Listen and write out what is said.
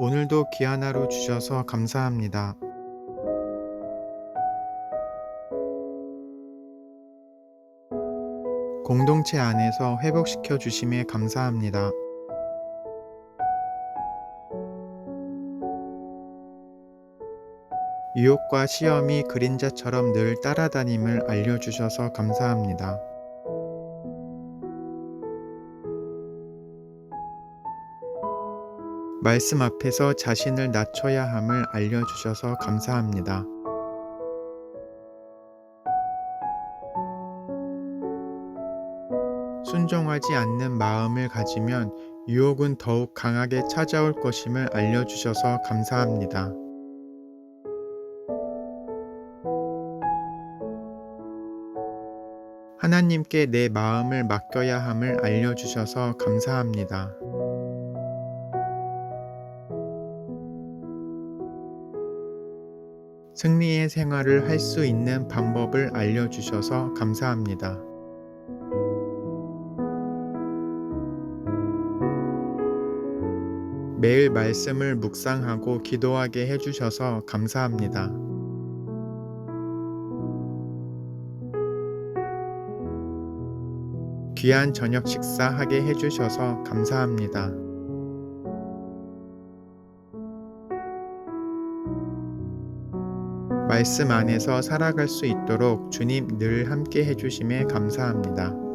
오늘도 귀한 하루 주셔서 감사합니다. 공동체 안에서 회복시켜 주심에 감사합니다. 유혹과 시험이 그림자처럼 늘 따라다님을 알려주셔서 감사합니다. 말씀 앞에서 자신을 낮춰야 함을 알려주셔서 감사합니다. 순종하지 않는 마음을 가지면 유혹은 더욱 강하게 찾아올 것임을 알려주셔서 감사합니다. 하나님께 내 마음을 맡겨야 함을 알려주셔서 감사합니다. 승리의 생활을 할 수 있는 방법을 알려주셔서 감사합니다. 매일 말씀을 묵상하고 기도하게 해주셔서 감사합니다. 귀한 저녁 식사하게 해주셔서 감사합니다. 말씀 안에서 살아갈 수 있도록 주님 늘 함께 해주심에 감사합니다.